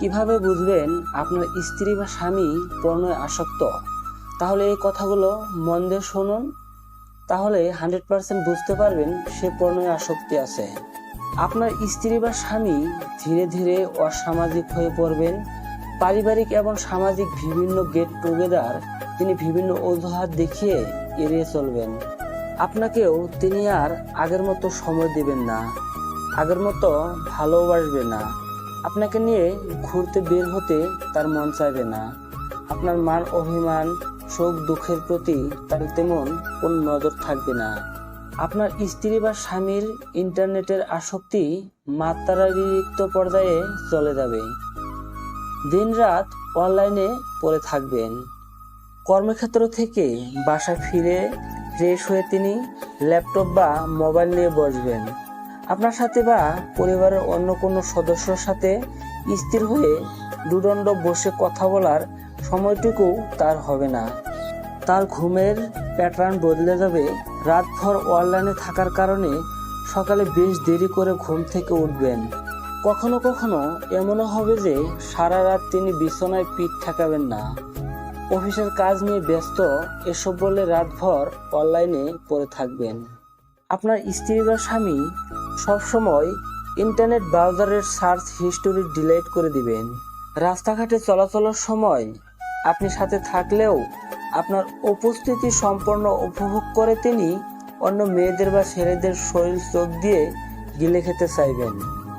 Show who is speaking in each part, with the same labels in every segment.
Speaker 1: কীভাবে বুঝবেন আপনার স্ত্রী বা স্বামী পর্ণয় আসক্ত? তাহলে এই কথাগুলো মন দিয়ে শুনুন। তাহলে হান্ড্রেড পার্সেন্ট বুঝতে পারবেন সে পর্ণয় আসক্তি আছে। আপনার স্ত্রী বা স্বামী ধীরে ধীরে অসামাজিক হয়ে পড়বেন। পারিবারিক এবং সামাজিক বিভিন্ন গেট টুগেদার তিনি বিভিন্ন অজুহাত দেখিয়ে এড়িয়ে চলবেন। আপনাকেও তিনি আর আগের মতো সময় দেবেন না। আগের মতো ভালোবাসবে না। আপনাকে নিয়ে ঘুরতে বের হতে তার মন চাইবে না। আপনার মান অভিমান শোক দুঃখের প্রতি তার তেমন কোন নজর থাকবে না। আপনার স্ত্রী বা স্বামীর ইন্টারনেটের আসক্তি মাত্রাতিরিক্ত পর্যায়ে চলে যাবে। দিনরাত অনলাইনে পড়ে থাকবেন। কর্মক্ষেত্র থেকে বাসায় ফিরে, ফ্রেশ হয়ে তিনি ল্যাপটপ বা মোবাইল নিয়ে বসবেন। আপনার সাথে বা পরিবারের অন্য কোনো সদস্যর সাথে স্থির হয়ে দুদণ্ড বসে কথা বলার সময়টুকু তার হবে না। তার ঘুমের প্যাটার্ন বদলে যাবে। রাতভর অনলাইনে থাকার কারণে সকালে বেশ দেরি করে ঘুম থেকে উঠবেন। কখনো কখনো এমনও হবে যে সারা রাত তিনি বিছানায় পিঠ ঠেকাবেন না। অফিসের কাজ নিয়ে ব্যস্ত এসব বলে রাতভর অনলাইনে পড়ে থাকবেন। আপনার স্ত্রী বা স্বামী সবসময় ইন্টারনেট ব্রাউজারের সার্চ হিস্টোরি ডিলিট করে দিবেন। রাস্তাঘাটে চলাচলের সময় আপনি সাথে থাকলেও আপনার উপস্থিতি সম্পূর্ণ উপভোগ করে তিনি অন্য মেয়েদের বা ছেলেদের শরীর চোখ দিয়ে গিলে খেতে চাইবেন।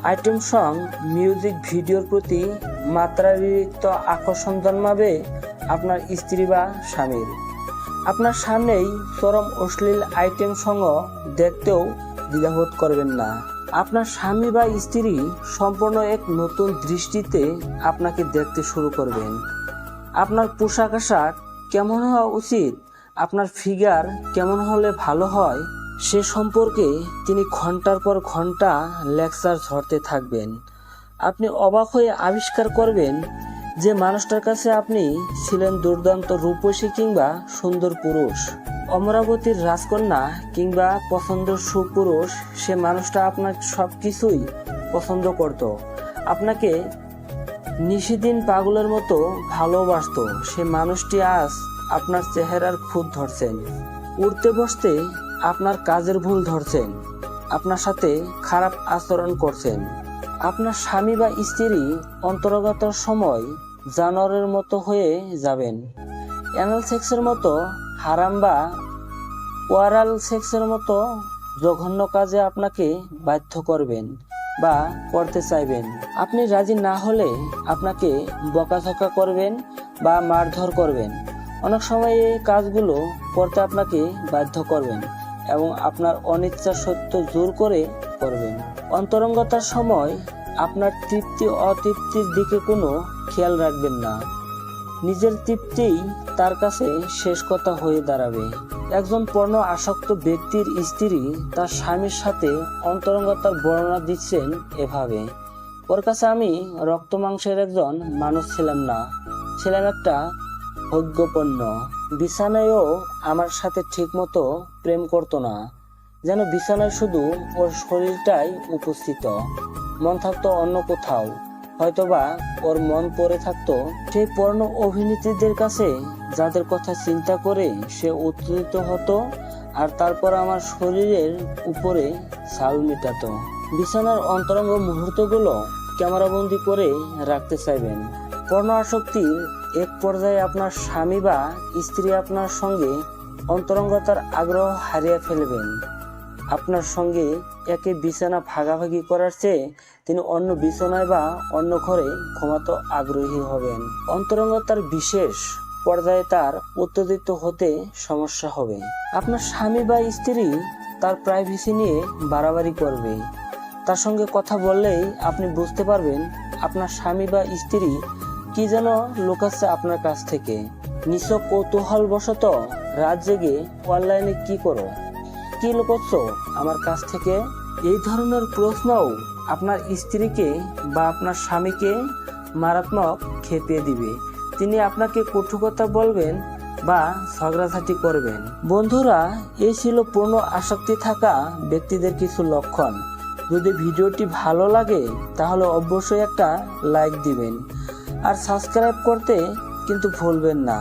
Speaker 1: আইটেম সং মিউজিক ভিডিওর প্রতি মাত্রাতিরিক্ত আকর্ষণ জন্মাবে আপনার স্ত্রী বা স্বামীর। আপনার সামনেই চরম অশ্লীল আইটেম সঙ্গ দেখতেও দ্বিধাবোধ করবেন না। আপনার স্বামী বা স্ত্রী সম্পূর্ণ এক নতুন দৃষ্টিতে আপনাকে দেখতে শুরু করবেন। আপনার পোশাক আশাক কেমন হওয়া উচিত? আপনার ফিগার কেমন হলে ভালো হয়? সে সম্পর্কে তিনি ঘণ্টার পর ঘণ্টা লেকচার ঝরতে থাকবেন। আপনি অবাক হয়ে আবিষ্কার করবেন যে মানুষটার কাছে আপনি ছিলেন দুর্দান্ত রূপসী কিংবা সুন্দর পুরুষ, অমরাবতীর রাজকন্যা কিংবা পছন্দের সুপুরুষ, সে মানুষটা আপনার সব কিছুই পছন্দ করত। আপনাকে নিশিদিন পাগলের মতো ভালোবাসতো। সে মানুষটি আজ আপনার চেহারার খুদ ধরছেন। উঠতে বসতে আপনার কাজের ভুল ধরছেন। আপনার সাথে খারাপ আচরণ করছেন। আপনার স্বামী বা স্ত্রী অন্তর্গত সময় জানোয়ারের মতো হয়ে যাবেন। অ্যানাল সেক্সের মতো, হারাম বা ওয়ারাল সেক্সের মতো জঘন্য কাজে আপনাকে বাধ্য করবেন বা করতে চাইবেন। আপনি রাজি না হলে আপনাকে বকাঝকা করবেন বা মারধর করবেন। অনেক সময় এই কাজগুলো করতে আপনাকে বাধ্য করবেন এবং আপনার অনিচ্ছা সত্য জোর করে করবেন। অন্তরঙ্গতার সময় আপনার তৃপ্তি অতৃপ্তির দিকে কোনো খেয়াল রাখবেন না। নিজের তৃপ্তিই তার কাছে শেষ কথা হয়ে দাঁড়াবে। একজন পর্ণ আসক্ত ব্যক্তির স্ত্রী তার স্বামীর সাথে অন্তরঙ্গতার বর্ণনা দিচ্ছেন এভাবে, ওর কাছে আমি রক্ত মাংসের একজন মানুষ ছিলাম না। ছিলাম একটা ভোগ্যপণ্য। বিছানায়ও আমার সাথে ঠিকমতো প্রেম করতো না। যেন বিছানায় শুধু ওর শরীরটাই উপস্থিত। মন থাকতো অন্য কোথাও। হয়তোবা ওর মন পড়ে থাকতো সেই পর্ণ অভিনেত্রীদের কাছে, যাদের কথা চিন্তা করে সে উত্তেজিত হতো আর তারপর আমার শরীরের উপরে ছাল মেটাতো। বিছানার অন্তরঙ্গ মুহূর্তগুলো ক্যামেরাবন্দি করে রাখতে চাইবেন। পর্ণ আসক্তির এক পর্যায়ে আপনার স্বামী বা স্ত্রী আপনার সঙ্গে অন্তরঙ্গতার আগ্রহ হারিয়ে ফেলবেন। আপনার সঙ্গে একে বিছানা ভাগাভাগি করার চেয়ে তিনি অন্য বিছানায় বা অন্য ঘরে ঘুমাতে আগ্রহী হবেন। অন্তরঙ্গতার বিশেষ পর্যায়ে তার উত্তেজিত হতে সমস্যা হবে। আপনার স্বামী বা স্ত্রী তার প্রাইভেসি নিয়ে বাড়াবাড়ি করবে। তার সঙ্গে কথা বললেই আপনি বুঝতে পারবেন আপনার স্বামী বা স্ত্রী কি যেন লুকাচ্ছে আপনার কাছ থেকে। নিছ কৌতূহল বশত রাত জেগে অনলাইনে কি করো? কি লুকোচ্ছ আমার কাছ থেকে এই ধরনের প্রশ্নও আপনার স্ত্রীকে বা আপনার স্বামীকে মারাত্মক খেপিয়ে দিবে। তিনি আপনাকে কটু কথা বলবেন বা ঝগড়াঝাটি করবেন। বন্ধুরা এই ছিল পূর্ণ আসক্তি থাকা ব্যক্তিদের কিছু লক্ষণ। যদি ভিডিওটি ভালো লাগে, তাহলে অবশ্যই একটা লাইক দিবেন। আর সাবস্ক্রাইব করতে কিন্তু ভুলবেন না।